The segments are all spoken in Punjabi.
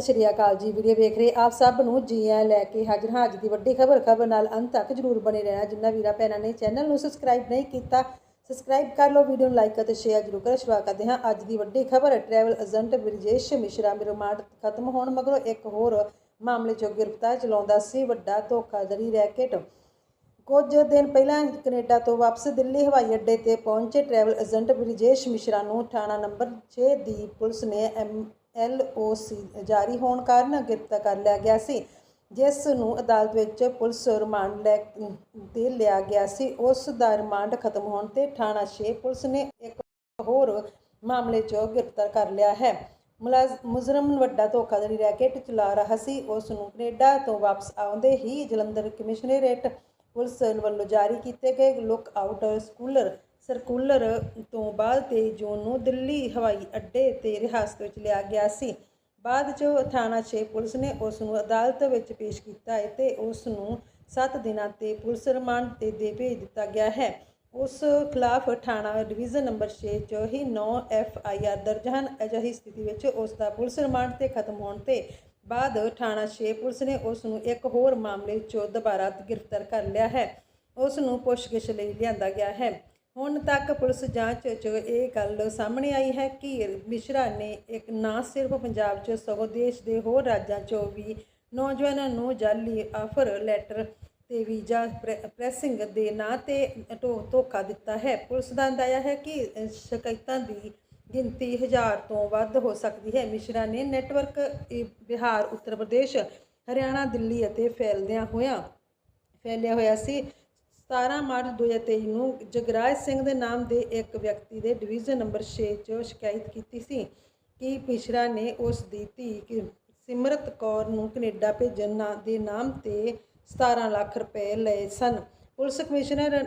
ਸਤਿ ਸ਼੍ਰੀ ਅਕਾਲ ਜੀ। ਵੀਡੀਓ ਵੇਖ ਰਹੇ ਆਪ ਸਭ ਨੂੰ ਜੀ ਆਇਆਂ ਲੈ ਕੇ ਹਾਜ਼ਰ ਹਾਂ। ਅੱਜ ਦੀ ਵੱਡੀ ਖਬਰ ਖਬਰ ਨਾਲ ਅੰਤ ਤੱਕ ਜਰੂਰ ਬਣੇ ਰਹਿਣਾ। ਜਿੰਨਾ ਵੀਰਾ ਭੈਣਾਂ ਨੇ ਚੈਨਲ ਨੂੰ ਸਬਸਕ੍ਰਾਈਬ ਨਹੀਂ ਕੀਤਾ, ਸਬਸਕ੍ਰਾਈਬ ਕਰ ਲਓ, ਵੀਡੀਓ ਨੂੰ ਲਾਈਕ ਅਤੇ ਸ਼ੇਅਰ ਜਰੂਰ ਕਰੋ। ਸ਼ੁਰੂਆਤ ਕਰਦੇ ਹਾਂ ਅੱਜ ਦੀ ਵੱਡੀ ਖਬਰ। Travel agent Brijesh Mishra remand ਖਤਮ ਹੋਣ ਮਗਰੋਂ ਇੱਕ ਹੋਰ ਮਾਮਲੇ 'ਚ ਗ੍ਰਿਫਤਾਰ ਚਲਾਉਂਦਾ ਸੀ। ਵੱਡਾ ਧੋਖਾਧੜੀ ਰੈਕੇਟ। ਕੁਝ ਦਿਨ ਪਹਿਲਾਂ ਕੈਨੇਡਾ ਤੋਂ ਵਾਪਸ ਦਿੱਲੀ ਹਵਾਈ ਅੱਡੇ ਤੇ ਪਹੁੰਚੇ ਟਰੈਵਲ ਏਜੰਟ ਬ੍ਰਿਜੇਸ਼ ਮਿਸ਼ਰਾ ਨੂੰ ਥਾਣਾ ਨੰਬਰ 6 ਦੀ ਪੁਲਿਸ ਨੇ ਐਲ ਓ ਸੀ ਜਾਰੀ ਹੋਣ ਕਾਰਨ ਗ੍ਰਿਫਤਾਰ ਕਰ ਲਿਆ ਗਿਆ ਸੀ। ਜਿਸ ਨੂੰ ਅਦਾਲਤ ਵਿੱਚ ਪੁਲਿਸ ਰਿਮਾਂਡ ਲੈ ਤੇ ਲਿਆ ਗਿਆ ਸੀ। ਉਸ ਦਾ ਰਿਮਾਂਡ ਖਤਮ ਹੋਣ ਤੇ ਥਾਣਾ 6 ਪੁਲਿਸ ਨੇ ਇੱਕ ਹੋਰ ਮਾਮਲੇ 'ਚ ਗ੍ਰਿਫਤਾਰ ਕਰ ਲਿਆ ਹੈ। ਮੁਲਾਜ਼- ਮੁਜਰਮ ਵੱਡਾ ਧੋਖਾਧੜੀ ਰੈਕੇਟ ਚਲਾ ਰਿਹਾ ਸੀ। ਉਸ ਨੂੰ ਕੈਨੇਡਾ ਤੋਂ ਵਾਪਸ ਆਉਂਦੇ ਹੀ ਜਲੰਧਰ ਕਮਿਸ਼ਨਰੇਟ ਪੁਲਿਸ ਵੱਲੋਂ ਜਾਰੀ ਕੀਤੇ ਗਏ ਲੁੱਕ ਆਊਟ ਸਕੂਲਰ ਸਰਕੂਲਰ ਤੋਂ ਬਾਅਦ 23 ਜੂਨ ਨੂੰ ਦਿੱਲੀ ਹਵਾਈ ਅੱਡੇ ਤੇ ਰਿਹਾਸਤ ਵਿੱਚ ਲਿਆ ਗਿਆ ਸੀ। ਬਾਅਦ 'ਚ ਥਾਣਾ 6 ਪੁਲਿਸ ਨੇ ਉਸ ਨੂੰ ਅਦਾਲਤ ਵਿੱਚ ਪੇਸ਼ ਕੀਤਾ ਹੈ ਤੇ ਉਸ ਨੂੰ 7 ਦਿਨਾਂ ਤੇ ਪੁਲਿਸ ਰਿਮਾਂਡ ਤੇ ਦੇ ਭੇਜ ਦਿੱਤਾ ਗਿਆ ਹੈ। ਉਸ ਖਿਲਾਫ ਥਾਣਾ ਡਿਵੀਜ਼ਨ ਨੰਬਰ 6 ਚ ਹੀ 9 ਐਫ ਆਈ ਆਰ ਦਰਜ ਹਨ। ਅਜਿਹੀ ਸਥਿਤੀ ਵਿੱਚ ਉਸ ਦਾ ਪੁਲਿਸ ਰਿਮਾਂਡ ਤੇ ਖਤਮ ਹੋਣ ਤੇ ਬਾਅਦ ਥਾਣਾ 6 ਪੁਲਿਸ ਨੇ ਉਸ ਨੂੰ ਇੱਕ ਹੋਰ ਮਾਮਲੇ 'ਚ ਦੁਬਾਰਾ ਗ੍ਰਿਫਤਾਰ ਕਰ ਲਿਆ ਹੈ। ਉਸ ਨੂੰ ਪੁੱਛਗਿੱਛ ਲਈ ਲਿਆਂਦਾ ਗਿਆ ਹੈ। ਹੁਣ ਤੱਕ ਪੁਲਿਸ ਜਾਂਚ 'ਚ ਇਹ ਗੱਲ ਸਾਹਮਣੇ ਆਈ ਹੈ ਕਿ ਮਿਸ਼ਰਾ ਨੇ ਇੱਕ ਨਾ ਸਿਰਫ ਪੰਜਾਬ 'ਚ, ਸਗੋਂ ਦੇਸ਼ ਦੇ ਹੋਰ ਰਾਜਾਂ 'ਚੋਂ ਵੀ ਨੌਜਵਾਨਾਂ ਨੂੰ ਜਾਲੀ ਆਫਰ ਲੈਟਰ ਤੇ ਵੀਜ਼ਾ ਪ੍ਰੈ- ਪ੍ਰੈਸਿੰਗ ਦੇ ਨਾਂ ਤੇ ਧੋ- ਧੋਖਾ ਦਿੱਤਾ ਹੈ। ਪੁਲਿਸ ਦਾ ਅੰਦਾਜ਼ਾ ਹੈ ਕਿ ਸ਼ਿਕਾਇਤਾਂ ਦੀ ਗਿਣਤੀ ਹਜ਼ਾਰ ਤੋਂ ਵੱਧ ਹੋ ਸਕਦੀ ਹੈ। ਮਿਸ਼ਰਾ ਨੇ ਨੈਟਵਰਕ ਬਿਹਾਰ, ਉੱਤਰ ਪ੍ਰਦੇਸ਼, ਹਰਿਆਣਾ, ਦਿੱਲੀ ਅਤੇ ਫੈਲਦਿਆਂ ਹੋਇਆਂ, ਫੈਲਿਆ ਹੋਇਆ ਸੀ। 17 ਮਾਰਚ 2023 ਨੂੰ ਜਗਰਾਜ ਸਿੰਘ ਦੇ ਨਾਮ ਦੇ ਇੱਕ ਵਿਅਕਤੀ ਦੇ ਡਿਵੀਜ਼ਨ ਨੰਬਰ 6 'ਚ ਸ਼ਿਕਾਇਤ ਕੀਤੀ ਸੀ ਕਿ ਪਿਛਰਾ ਨੇ ਉਸ ਦੀ ਧੀ ਕਿ- ਸਿਮਰਤ ਕੌਰ ਨੂੰ ਕੈਨੇਡਾ ਭੇਜਣ ਨਾ- ਦੇ ਨਾਮ ਤੇ 17 ਲੱਖ ਰੁਪਏ ਲਏ ਸਨ। ਪੁਲਿਸ ਕਮਿਸ਼ਨਰ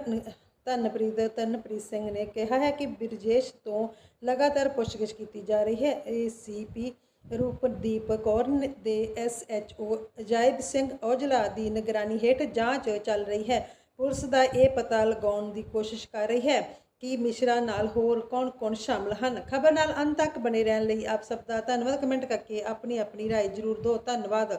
ਧਨਪ੍ਰੀਤ ਧਨਪ੍ਰੀਤ ਸਿੰਘ ਨੇ ਕਿਹਾ ਹੈ ਕਿ ਬਿਰਜੇਸ਼ ਤੋਂ ਲਗਾਤਾਰ ਪੁੱਛਗਿੱਛ ਕੀਤੀ ਜਾ ਰਹੀ ਹੈ। ਏਸੀਪੀ ਰੂਪਦੀਪ ਕੌਰ ਨ- ਦੇ ਐਸਐਚਓ ਅਜਾਇਬ ਸਿੰਘ ਔਜਲਾ ਦੀ ਨਿਗਰਾਨੀ ਹੇਠ ਜਾਂਚ ਚੱਲ ਰਹੀ ਹੈ। ਪੁਲਿਸ ਦਾ ਇਹ ਪਤਾ ਲਗਾਉਣ ਦੀ ਕੋਸ਼ਿਸ਼ ਕਰ ਰਹੀ ਹੈ ਕਿ ਮਿਸ਼ਰਾ ਨਾਲ ਹੋਰ ਕੌਣ-ਕੌਣ ਸ਼ਾਮਲ ਹਨ ਖਬਰ ਨਾਲ ਅੰਤ ਤੱਕ ਬਣੇ ਰਹਿਣ ਲਈ ਆਪ ਸਭ ਦਾ ਧੰਨਵਾਦ ਕਮੈਂਟ ਕਰਕੇ ਆਪਣੀ ਆਪਣੀ رائے ਜ਼ਰੂਰ ਦਿਓ ਧੰਨਵਾਦ